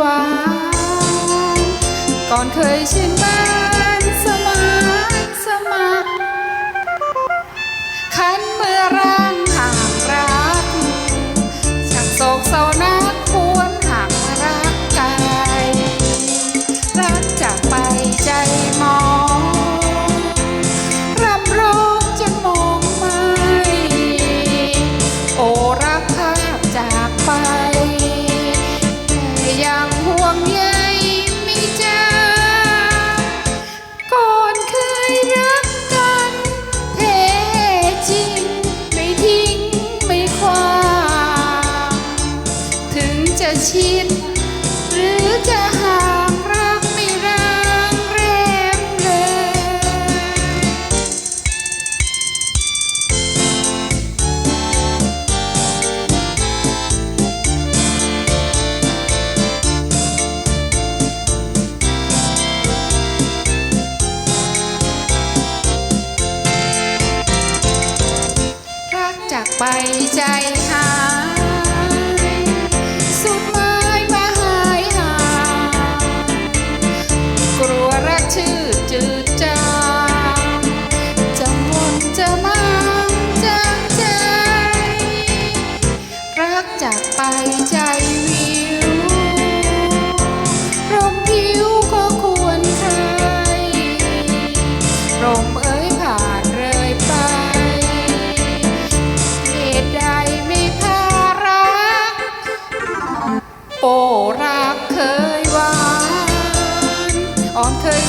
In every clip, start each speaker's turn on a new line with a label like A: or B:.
A: หวาน ก่อนเคยชินบ้าง ไปใจหายสุดไม้มาหายหากลัวรักชื่อจืดจางจะวนจะมาจางใจ รักจากไปใจ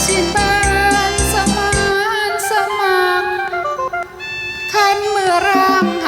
A: สิบานสมานสมัครคันเมื่อรำ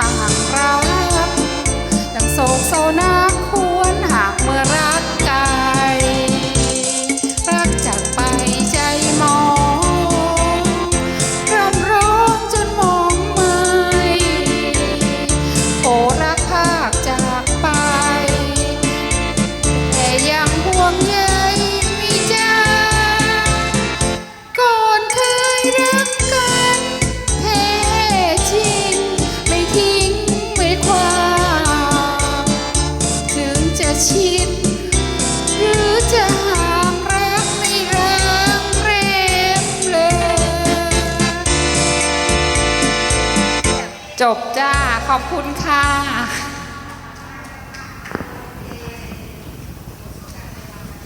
A: จบจ้า ขอบคุณค่ะ